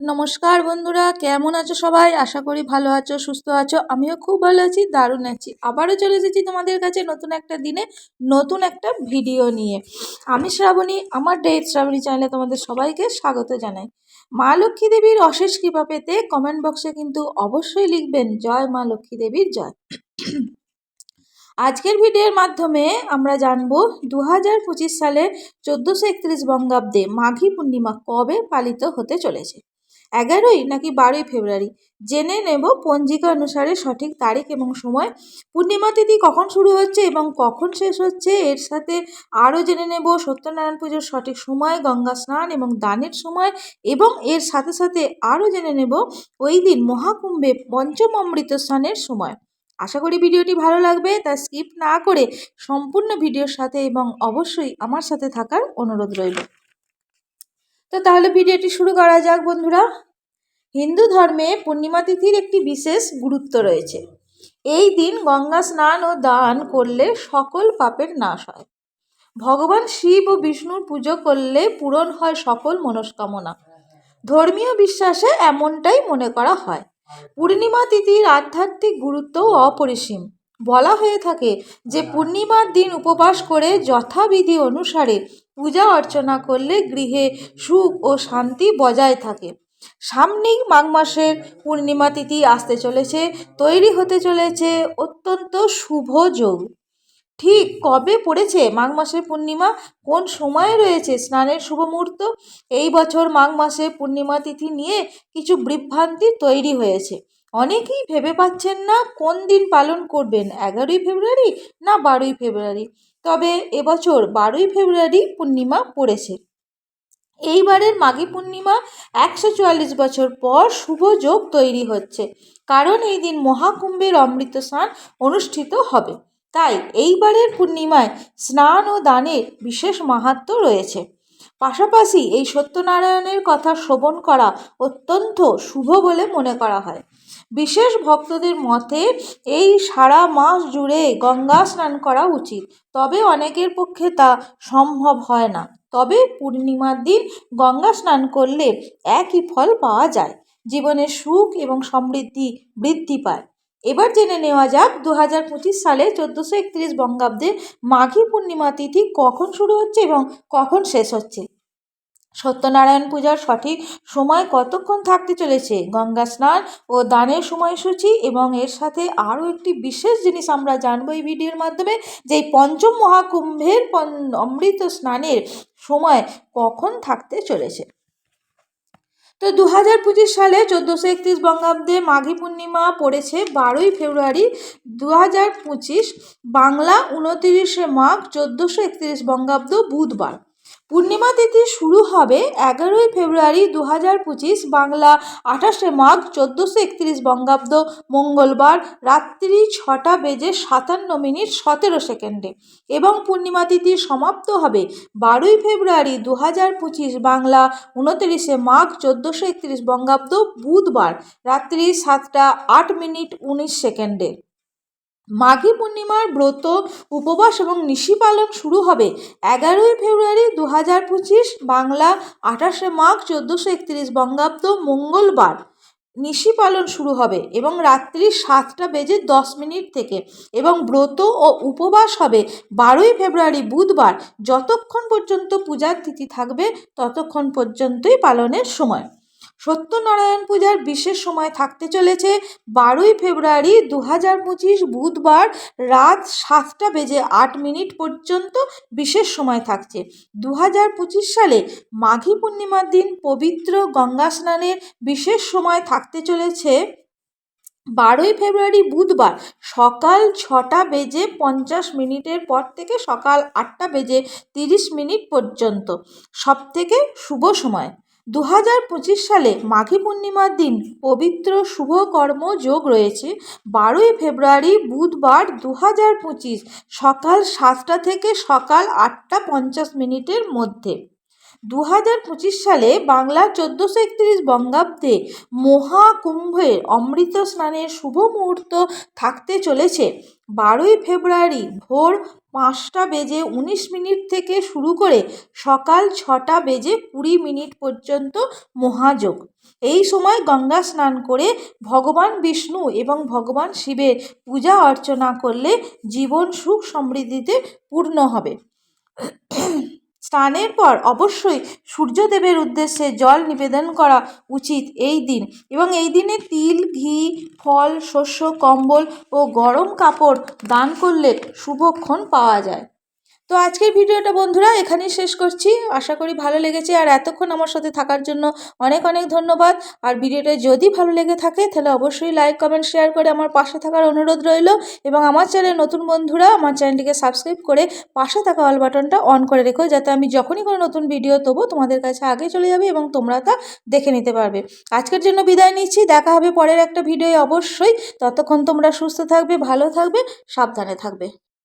নমস্কার বন্ধুরা, কেমন আছো সবাই? আশা করি ভালো আছো, সুস্থ আছো। আমিও খুব ভালো আছি, দারুণ আছি। আবারও চলে এসেছি তোমাদের কাছে নতুন একটা দিনে, নতুন একটা ভিডিও নিয়ে। আমি শ্রাবণী, আমার ডেট শ্রাবণী চ্যানেলে তোমাদের সবাইকে স্বাগত জানাই। মা লক্ষ্মী দেবীর অশেষ কৃপা পেতে কমেন্ট বক্সে কিন্তু অবশ্যই লিখবেন, জয় মা লক্ষ্মী দেবীর জয়। আজকের ভিডিওর মাধ্যমে আমরা জানব দু হাজার পঁচিশ সালে চোদ্দোশো একত্রিশ বঙ্গাব্দে মাঘী পূর্ণিমা কবে পালিত হতে চলেছে? এগারোই নাকি বারোই ফেব্রুয়ারি? জেনে নেব পঞ্জিকা অনুসারে সঠিক তারিখ এবং সময়। পূর্ণিমা তিথি কখন শুরু হচ্ছে এবং কখন শেষ হচ্ছে, এর সাথে আরও জেনে নেব। সত্যনারায়ণ পুজোর সঠিক সময়, গঙ্গা স্নান এবং দানের সময় এবং এর সাথে সাথে আরও জেনে নেব ওই দিন মহাকুম্ভে পঞ্চম অমৃত স্নানের সময়। আশা করি ভিডিওটি ভালো লাগবে, তা স্কিপ না করে সম্পূর্ণ ভিডিওর সাথে এবং অবশ্যই আমার সাথে থাকার অনুরোধ রইল। তো তাহলে ভিডিওটি শুরু করা যাক, বন্ধুরা। হিন্দু ধর্মে পূর্ণিমা তিথির একটি বিশেষ গুরুত্ব রয়েছে। এই দিন গঙ্গা স্নান ও দান করলে সকল পাপের নাশ হয়। ভগবান শিব ও বিষ্ণুর পুজো করলে পূরণ হয় সকল মনস্কামনা। ধর্মীয় বিশ্বাসে এমনটাই মনে করা হয়। পূর্ণিমা তিথির আধ্যাত্মিক গুরুত্বও অপরিসীম। বলা হয়ে থাকে যে পূর্ণিমার দিন উপবাস করে যথাবিধি অনুসারে পূজা অর্চনা করলে গৃহে সুখ ও শান্তি বজায় থাকে। সামনেই মাঘ মাসের পূর্ণিমা তিথি আসতে চলেছে তৈরি হতে চলেছে অত্যন্ত শুভ যোগ। ঠিক কবে পড়েছে মাঘ মাসের পূর্ণিমা? কোন সময়ে রয়েছে স্নানের শুভ মুহূর্ত? এই বছর মাঘ মাসে পূর্ণিমা তিথি নিয়ে কিছু বিভ্রান্তি তৈরি হয়েছে। অনেকেই ভেবে পাচ্ছেন না কোন দিন পালন করবেন, এগারোই ফেব্রুয়ারি না বারোই ফেব্রুয়ারি। তবে এবছর বারোই ফেব্রুয়ারি পূর্ণিমা পড়েছে। এইবারের মাঘী পূর্ণিমা একশো চুয়াল্লিশ বছর পর শুভ যোগ তৈরি হচ্ছে, কারণ এই দিন মহাকুম্ভের অমৃত স্নান অনুষ্ঠিত হবে। তাই এইবারের পূর্ণিমায় স্নান ও দানের বিশেষ মাহাত্ম রয়েছে। পাশাপাশি এই সত্যনারায়ণের কথা শ্রবণ করা অত্যন্ত শুভ বলে মনে করা হয়। বিশেষ ভক্তদের মতে, এই সারা মাস জুড়ে গঙ্গা স্নান করা উচিত। তবে অনেকের পক্ষে তা সম্ভব হয় না। তবে পূর্ণিমার দিন গঙ্গা স্নান করলে একই ফল পাওয়া যায়। জীবনে সুখ এবং সমৃদ্ধি বৃদ্ধি পায়। এবার জেনে নেওয়া যাক দু হাজার পঁচিশ সালে চোদ্দোশো একত্রিশ বঙ্গাব্দে মাঘী পূর্ণিমা তিথি কখন শুরু হচ্ছে এবং কখন শেষ হচ্ছে। সত্যনারায়ণ পূজার সঠিক সময় কতক্ষণ থাকতে চলেছে? গঙ্গা স্নান ও দানের সময়সূচি এবং এর সাথে আরও একটি বিশেষ জিনিস আমরা জানব এই ভিডিওর মাধ্যমে, যে পঞ্চম মহাকুম্ভের অমৃত স্নানের সময় কখন থাকতে চলেছে? তো দু হাজার পঁচিশ সালে চোদ্দোশো একত্রিশ বঙ্গাব্দে মাঘী পূর্ণিমা পড়েছে বারোই ফেব্রুয়ারি দু হাজার পঁচিশ, বাংলা উনতিরিশে মাঘ চোদ্দোশো একত্রিশ বঙ্গাব্দ বুধবার। পূর্ণিমা তিথি শুরু হবে এগারোই ফেব্রুয়ারি দু হাজার পঁচিশ বাংলা আঠাশে মাঘ চোদ্দোশো একত্রিশ বঙ্গাব্দ, মঙ্গলবার রাত্রি ছটা বেজে সাতান্ন মিনিট সতেরো সেকেন্ডে এবং পূর্ণিমা তিথি সমাপ্ত হবে বারোই ফেব্রুয়ারি দু হাজার পঁচিশ বাংলা উনতিরিশে মাঘ চোদ্দোশো একত্রিশ বঙ্গাব্দ, বুধবার রাত্রি সাতটা আট মিনিট উনিশ সেকেন্ডে। মাঘী পূর্ণিমার ব্রত, উপবাস এবং নিশি পালন শুরু হবে এগারোই ফেব্রুয়ারি দু হাজার পঁচিশ বাংলা আঠাশে মাঘ, চোদ্দোশো একত্রিশ বঙ্গাব্দ মঙ্গলবার। নিশি পালন শুরু হবে এবং রাত্রি সাতটা বেজে দশ মিনিট থেকে এবং ব্রত ও উপবাস হবে বারোই ফেব্রুয়ারি বুধবার। যতক্ষণ পর্যন্ত পূজার তিথি থাকবে, ততক্ষণ পর্যন্তই পালনের সময়। সত্যনারায়ণ পূজার বিশেষ সময় থাকতে চলেছে বারোই ফেব্রুয়ারি দু হাজার পঁচিশ বুধবার রাত সাতটা বেজে আট মিনিট পর্যন্ত বিশেষ সময় থাকছে। দু হাজার পঁচিশ সালে মাঘী পূর্ণিমার দিন পবিত্র গঙ্গা স্নানের বিশেষ সময় থাকতে চলেছে বারোই ফেব্রুয়ারি বুধবার সকাল ছটা বেজে পঞ্চাশ মিনিটের পর থেকে সকাল আটটা বেজে তিরিশ মিনিট পর্যন্ত। সবথেকে শুভ সময় দু হাজার পঁচিশ সালে মাঘী পূর্ণিমার দিন পবিত্র শুভ কর্ম যোগ রয়েছে। বারোই ফেব্রুয়ারি বুধবার দু হাজার পঁচিশ সকাল সাতটা থেকে সকাল আটটা পঞ্চাশ মিনিটের মধ্যে। দু হাজার পঁচিশ সালে বাংলা চোদ্দোশো একত্রিশ বঙ্গাব্দে মহাকুম্ভের অমৃত স্নানের শুভ মুহূর্ত থাকতে চলেছে। বারোই ফেব্রুয়ারি ভোর পাঁচটা বেজে উনিশ মিনিট থেকে শুরু করে সকাল ছটা বেজে কুড়ি মিনিট পর্যন্ত মহাযোগ। এই সময় গঙ্গা স্নান করে ভগবান বিষ্ণু এবং ভগবান শিবের পূজা অর্চনা করলে জীবন সুখ সমৃদ্ধিতে পূর্ণ হবে। স্নানের পর অবশ্যই সূর্যদেবের উদ্দেশ্যে জল নিবেদন করা উচিত এই দিন এবং এই দিনে তিল, ঘি, ফল, শস্য, কম্বল ও গরম কাপড় দান করলে শুভক্ষণ পাওয়া যায়। তো আজকের ভিডিওটা বন্ধুরা এখানেই শেষ করছি। আশা করি ভালো লেগেছে আর এতক্ষণ আমার সাথে থাকার জন্য অনেক অনেক ধন্যবাদ। আর ভিডিওটা যদি ভালো লেগে থাকে তাহলে অবশ্যই লাইক কমেন্ট শেয়ার করে আমার পাশে থাকার অনুরোধ রইল এবং আমার চ্যানেল নতুন বন্ধুরা আমার চ্যানেলটিকে সাবস্ক্রাইব করে পাশে থাকা অল বাটনটা অন করে রেখো যাতে আমি যখনই কোনো নতুন ভিডিও দেবো তোমাদের কাছে আগে চলে যাবে এবং তোমরা তা দেখে নিতে পারবে। আজকের জন্য বিদায় নিচ্ছি। দেখা হবে পরের একটা ভিডিও অবশ্যই। ততক্ষণ তোমরা সুস্থ থাকবে, ভালো থাকবে, সাবধানে থাকবে।